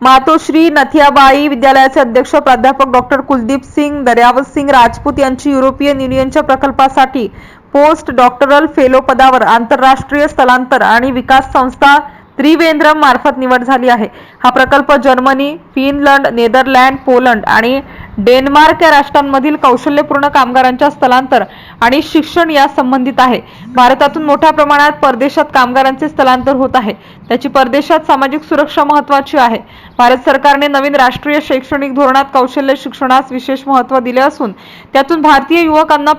मातोश्री नथियाबाई विद्यालयाचे अध्यक्ष प्राध्यापक डॉक्टर कुलदीप सिंग दर्यावत सिंग राजपूत यांची युरोपियन युनियनच्या प्रकल्पासाठी पोस्ट डॉक्टरल फेलो पदावर आंतरराष्ट्रीय स्थलांतर आणि विकास संस्था त्रिवेंद्रम मार्फत निवड झाली आहे. हा प्रकल्प जर्मनी फिनलंड नेदरलँड पोलंड आणि डेन्मार्क या राष्ट्रांमधील कौशल्यपूर्ण कामगारांच्या स्थलांतर आणि शिक्षण या संबंधित आहे. भारतातून मोठ्या प्रमाणात परदेशात कामगारांचे स्थलांतर होत आहे. त्याची परदेशात सामाजिक सुरक्षा महत्वाची आहे. भारत सरकारने नवीन राष्ट्रीय शैक्षणिक धोरणात कौशल्य शिक्षणास विशेष महत्त्व दिले असून त्यातून भारतीय युवकांना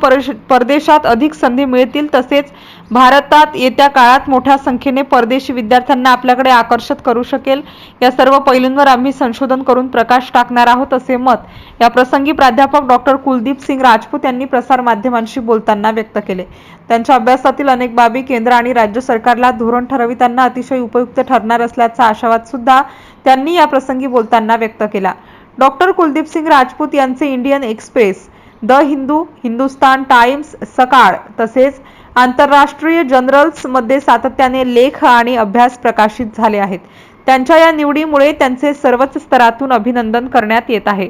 परदेशात अधिक संधी मिळतील तसेच भारतात येत्या काळात मोठ्या संख्येने परदेशी विद्यार्थ्यांना आपल्याकडे आकर्षित करू शकेल. या सर्व पैलूंवर आम्ही संशोधन करून प्रकाश टाकणार आहोत असे मत या प्रसंगी प्राध्यापक डॉक्टर कुलदीप सिंग राजपूत यांनी प्रसार माध्यमांशी बोलताना व्यक्त केले. त्यांच्या अभ्यासातील अनेक बाबी केंद्र आणि राज्य सरकारला धोरण ठरविताना अतिशय उपयुक्त ठरणार असल्याचा आशावाद सुद्धा त्यांनी या प्रसंगी बोलताना व्यक्त केला. डॉक्टर कुलदीप सिंग राजपूत यांचे Indian Express the Hindu Hindustan Times Sakal तसेच आंतरराष्ट्रीय जनरल्समध्ये सातत्याने लेख आणि अभ्यास प्रकाशित झाले आहेत. त्यांच्या या निवडीमुळे त्यांचे सर्वच स्तरातून अभिनंदन करण्यात येत आहे.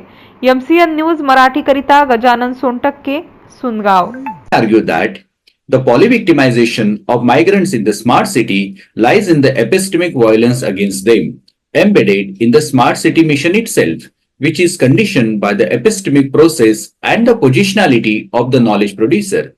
MCN news मराठीकरिता Gajanan Sontakke Sungaon argue that the polyvictimization of migrants in the smart city lies in the epistemic violence against them, embedded in the smart city mission itself, which is conditioned by the epistemic process and the positionality of the knowledge producer.